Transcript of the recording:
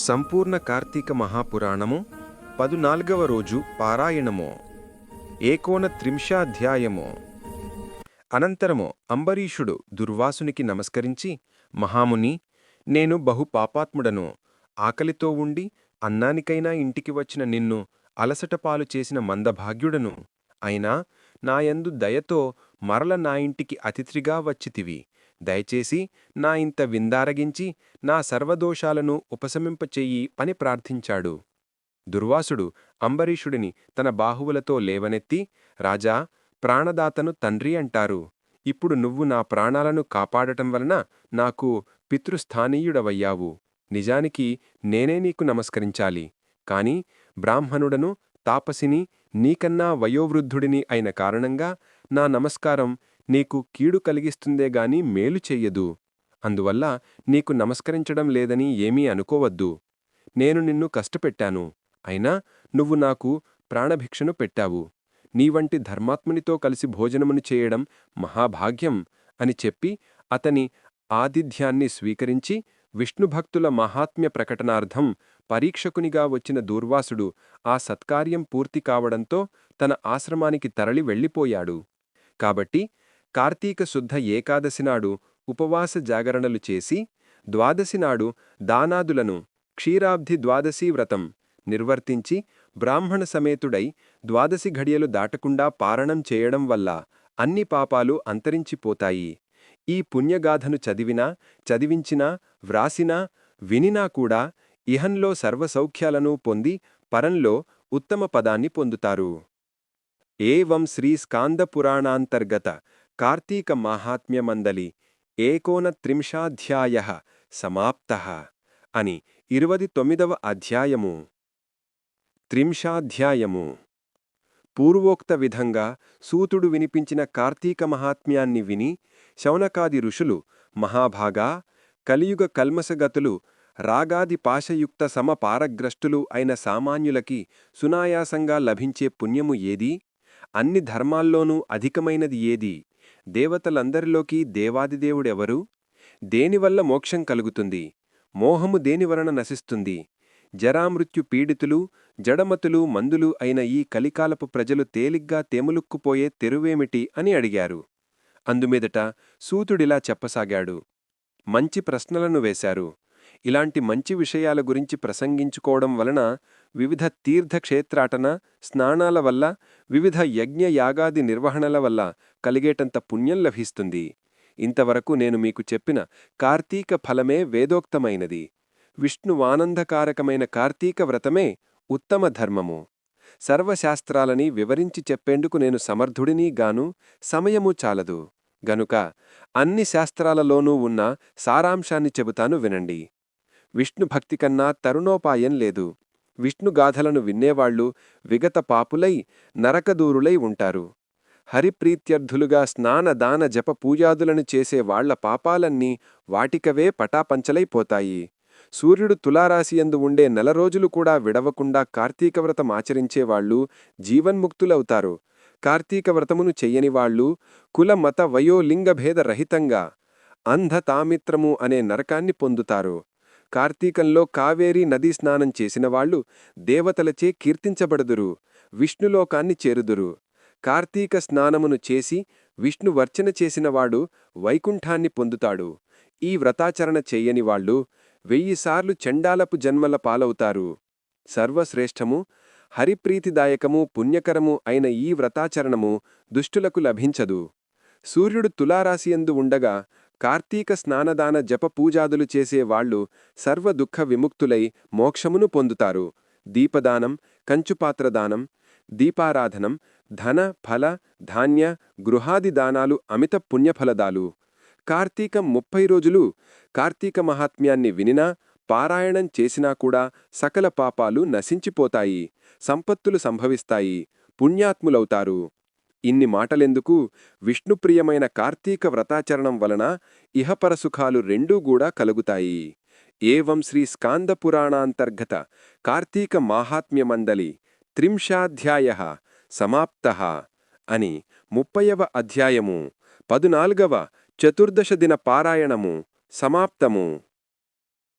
సంపూర్ణ కార్తీక మహాపురాణము పదునాల్గవ రోజు పారాయణము ఏకోన త్రింశాధ్యాయము. అనంతరము అంబరీషుడు దుర్వాసునికి నమస్కరించి మహాముని నేను బహు పాపాత్ముడను. ఆకలితో ఉండి అన్నానికైనా ఇంటికి వచ్చిన నిన్ను అలసటపాలు చేసిన మందభాగ్యుడను. అయినా నాయందు దయతో మరల నా ఇంటికి అతిథిగా వచ్చితివి. దయచేసి నా ఇంత విందారగించి నా సర్వదోషాలను ఉపశమింపచెయ్యి పని ప్రార్థించాడు. దుర్వాసుడు అంబరీషుడిని తన బాహువులతో లేవనెత్తి రాజా ప్రాణదాతను తండ్రి అంటారు. ఇప్పుడు నువ్వు నా ప్రాణాలను కాపాడటం వలన నాకు పితృస్థానీయుడవయ్యావు. నిజానికి నేనే నీకు నమస్కరించాలి. కాని బ్రాహ్మణుడను తాపసిని నీకన్నా వయోవృద్ధుడిని అయిన కారణంగా నా నమస్కారం నీకు కీడు కలిగిస్తుందే గాని మేలు చెయ్యదు. అందువల్ల నీకు నమస్కరించడం లేదని ఏమీ అనుకోవద్దు. నేను నిన్ను కష్టపెట్టాను. అయినా నువ్వు నాకు ప్రాణభిక్షను పెట్టావు. నీవంటి ధర్మాత్మునితో కలిసి భోజనమును చేయడం మహాభాగ్యం అని చెప్పి అతని ఆతిథ్యాన్ని స్వీకరించి విష్ణుభక్తుల మహాత్మ్య ప్రకటనార్థం పరీక్షకునిగా వచ్చిన దూర్వాసుడు ఆ సత్కార్యం పూర్తి కావడంతో తన ఆశ్రమానికి తరలి వెళ్ళిపోయాడు. కాబట్టి కార్తీక శుద్ధ ఏకాదశినాడు ఉపవాస జాగరణలు చేసి ద్వాదశినాడు దానాదులను క్షీరాబ్ధి ద్వాదశీ వ్రతం నిర్వర్తించి బ్రాహ్మణ సమేతుడై ద్వాదశి ఘడియలు దాటకుండా పారణం చేయడం వల్ల అన్ని పాపాలు అంతరించిపోతాయి. ఈ పుణ్యగాథను చదివినా చదివించినా వ్రాసినా వినినా కూడా ఇహంలో సర్వసౌఖ్యాలను పొంది పరంలో ఉత్తమ పదాన్ని పొందుతారు. ఏవం శ్రీ స్కాందపురాణాంతర్గత కార్తీక మాహాత్మ్యమందలి ఏకోనత్రింశాధ్యాయ సమాప్త అని ఇరువది తొమ్మిదవ అధ్యాయము. త్రింశాధ్యాయము. పూర్వోక్త విధంగా సూతుడు వినిపించిన కార్తీక మహాత్మ్యాన్ని విని శౌనకాది ఋషులు మహాభాగా కలియుగ కల్మసగతులు రాగాది పాశయుక్త సమపారగ్రస్తులు అయిన సామాన్యులకి సునాయాసంగా లభించే పుణ్యము ఏది? అన్ని ధర్మాల్లోనూ అధికమైనది ఏది? దేవతలందరిలోకి దేవాదిదేవుడెవరు? దేనివల్ల మోక్షం కలుగుతుంది? మోహము దేనివలన నశిస్తుంది? జరామృత్యు పీడితులు జడమతులు మందులు అయిన ఈ కలికాలపు ప్రజలు తేలిగ్గా తేములుక్కుపోయే తెరువేమిటి అని అడిగారు. అందుమీదట సూతుడిలా చెప్పసాగాడు. మంచి ప్రశ్నలను వేశారు. ఇలాంటి మంచి విషయాల గురించి ప్రసంగించుకోవడం వలన వివిధ తీర్థక్షేత్రాటన స్నానాల వల్ల వివిధ యజ్ఞ యాగాది నిర్వహణల వల్ల కలిగేటంత పుణ్యం లభిస్తుంది. ఇంతవరకు నేను మీకు చెప్పిన కార్తీక ఫలమే వేదోక్తమైనది. విష్ణువానందకారకమైన కార్తీక వ్రతమే ఉత్తమ ధర్మము. సర్వశాస్త్రాలని వివరించి చెప్పేందుకు నేను సమర్థుడినీ గాను సమయము చాలదు. గనుక అన్ని శాస్త్రాలలోనూ ఉన్న సారాంశాన్ని చెబుతాను వినండి. విష్ణుభక్తి కన్నా తరుణోపాయం లేదు. విష్ణుగాథలను విన్నేవాళ్ళు విగత పాపులై నరకదూరులై ఉంటారు. హరిప్రీత్యర్థులుగా స్నాన దాన జప పూజాదులను చేసే వాళ్ళ పాపాలన్నీ వాటికవే పటాపంచలైపోతాయి సూర్యుడు తులారాశియందు ఉండే నెల రోజులు కూడా విడవకుండా కార్తీకవ్రతం ఆచరించేవాళ్ళు జీవన్ముక్తులవుతారు. కార్తీకవ్రతమును చెయ్యనివాళ్ళు కుల మత వయోలింగభేద రహితంగా అంధతామిత్రము అనే నరకాన్ని పొందుతారు. కార్తీకంలో కావేరీ నదీ స్నానం చేసినవాళ్ళు దేవతలచే కీర్తించబడుదురు విష్ణులోకాన్ని చేరుదురు. కార్తీక స్నానమును చేసి విష్ణువర్చన చేసినవాడు వైకుంఠాన్ని పొందుతాడు. ఈ వ్రతాచరణ చెయ్యనివాళ్ళు వెయ్యిసార్లు చండాలపు జన్మల పాలవుతారు. సర్వశ్రేష్టము హరిప్రీతిదాయకము పుణ్యకరము అయిన ఈ వ్రతాచరణము దుష్టులకు లభించదు. సూర్యుడు తులారాశియందు ఉండగా కార్తీక స్నానదాన జప పూజాదులు చేసేవాళ్ళు సర్వదుఃఖ విముక్తులై మోక్షమును పొందుతారు. దీపదానం కంచుపాత్రదానం దీపారాధనం ధన ఫల ధాన్య గృహాది దానాలు అమిత పుణ్యఫలదాలు. కార్తీకం ముప్పై రోజులు కార్తీక మహాత్మ్యాన్ని వినినా పారాయణం చేసినా కూడా సకల పాపాలు నశించిపోతాయి సంపత్తులు సంభవిస్తాయి పుణ్యాత్ములవుతారు. ఇన్ని మాటలెందుకు? విష్ణుప్రియమైన కార్తీక వ్రతాచరణం వలన ఇహపరసుఖాలు రెండూ కూడా కలుగుతాయి. ఏవం శ్రీ స్కాందపురాణాంతర్గత కార్తీక మాహాత్మ్యమందలి త్రింశాధ్యాయ సమాప్త అని ముప్పయవ అధ్యాయము పదునాల్గవ చతుర్దశ దిన పారాయణము సమాప్తము.